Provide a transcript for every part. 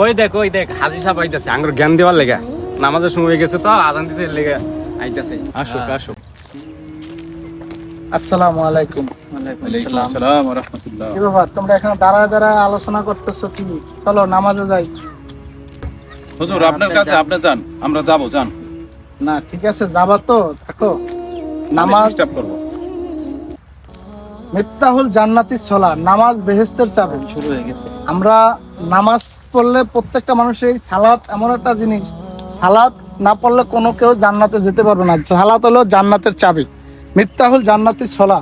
ওই দেখ ওই দেখ হাজি সাহেব আইতাছে আঙ্গুর জ্ঞান দেওয়ার লেগা। নামাজের সময় হয়ে গেছে তো আজান দিছে এর লেগা আইতাছে। আসুক আসুক আসসালামু আলাইকুম। ওয়ালাইকুম আসসালাম। রাহমাতুল্লাহ। কি ব্যাপার তোমরা এখানে দাঁড়ায় দাঁড়ায় আলোচনা করতেছো কি? চলো নামাজে যাই। হুজুর আপনার কাছে আপনি যান আমরা যাব যান। না ঠিক আছে যাবা তো থাকো নামাজ ডিস্টার্ব করব। মিফতাহুল জান্নাতি সলা নামাজ বেহেস্তের চাবি। শুরু হয়ে গেছে। আমরা নামাজ পড়লে প্রত্যেকটা মানুষের এই সালাত এমন একটা জিনিস সালাত না পড়লে কোনো কেউ জান্নাতে যেতে পারবে না। সালাত হলো জান্নাতের চাবি। মিফতাহুল জান্নাতি সলা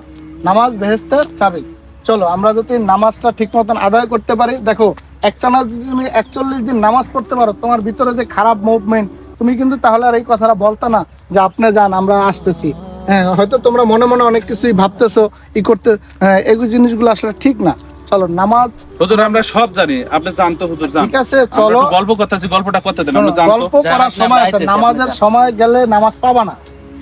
নামাজ বেহেস্তের চাবি। চলো আমরা যদি নামাজটা ঠিক মতন আদায় করতে পারি দেখো একটা না যদি তুমি একচল্লিশ দিন নামাজ পড়তে পারো তোমার ভিতরে যে খারাপ মুভমেন্ট তুমি কিন্তু তাহলে আর এই কথাটা বলতে না যে আপনি যান আমরা আসতেছি। হ্যাঁ হয়তো তোমরা মনে মনে অনেক কিছুই ভাবতেছো ই করতে হ্যাঁ এগুলো জিনিসগুলো আসলে ঠিক না। চলো নামাজ। হুজুর আমরা সব জানি। আপনি জান তো হুজুর জান। ঠিক আছে চলো। গল্প করতেছি গল্পটা করতে দেন আমরা শোনো, জান তো গল্প করার সময় আছে নামাজের সময় গেলে নামাজ পাবা না।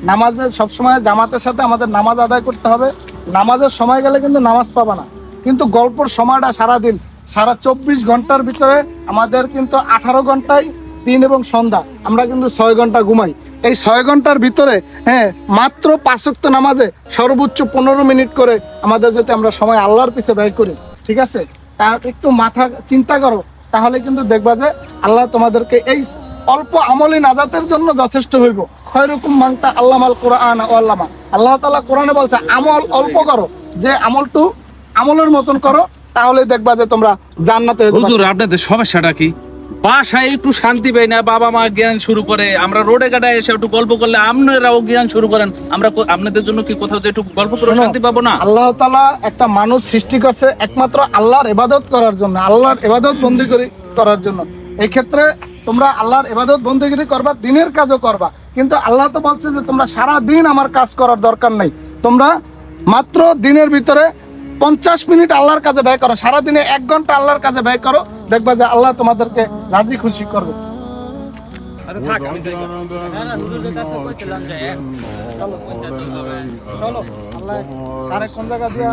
নামাজের সব সময় জামাতের সাথে আমাদের নামাজ আদায় করতে হবে। নামাজের সময় গেলে কিন্তু নামাজ পাবা না। কিন্তু গল্পর সময়টা সারা দিন সারা চব্বিশ ঘণ্টার ভিতরে আমাদের কিন্তু আঠারো ঘন্টায় দিন এবং সন্ধ্যা। আমরা কিন্তু ছয় ঘণ্টা ঘুমাই। এই ছয় ঘণ্টার ভিতরে হ্যাঁ মাত্র পাঁচক্ত নামাজে সর্বোচ্চ পনেরো মিনিট করে আমাদের যদি আমরা সময় আল্লাহর পিছে ব্যয় করি ঠিক আছে? তা একটু মাথা চিন্তা করো তাহলে কিন্তু দেখবা যে আল্লাহ তোমাদেরকে এই অল্প আমলি নাজাতের জন্য যথেষ্ট হইব। খয়রুকুম মাংতা আল্লামাল কোরআন ও আল্লামা। আল্লাহ তাআলা কোরআনে বলছে আমল অল্প করো যে আমলটু আমলের মতন করো তাহলে দেখবা যে তোমরা জান্নাতে হুজুর আপনাদের সমস্যাটা কি? বাসায় একটু শান্তি পাই না বাবা মা জ্ঞান শুরু করে। আমরা রোডে গাড়ায় এসে একটু গল্প করলে আপনারাও জ্ঞান শুরু করেন। আমরা আপনাদের জন্য কি কোথাও যে একটু গল্প করে শোনো, শান্তি পাবো না? আল্লাহ তাআলা একটা মানুষ সৃষ্টি করছে একমাত্র আল্লাহর এবাদত করার জন্য আল্লাহর ইবাদত বন্দি করার জন্য। এই ক্ষেত্রে তোমরা আল্লাহর ইবাদত বন্দিগিরি করবা দিনের কাজও করবা। কিন্তু আল্লাহ তো বলছে যে তোমরা সারা দিন আমার কাজ করার দরকার নেই। তোমরা মাত্র দিনের ভিতরে পঞ্চাশ মিনিট আল্লাহর কাজে ব্যয় করো সারাদিনে এক ঘণ্টা আল্লাহর কাজে ব্যয় করো। দেখবা যে আল্লাহ তোমাদেরকে রাজি খুশি করবে আচ্ছা থাক আমি যাই। চলো আল্লাহ কোন জায়গা দিয়া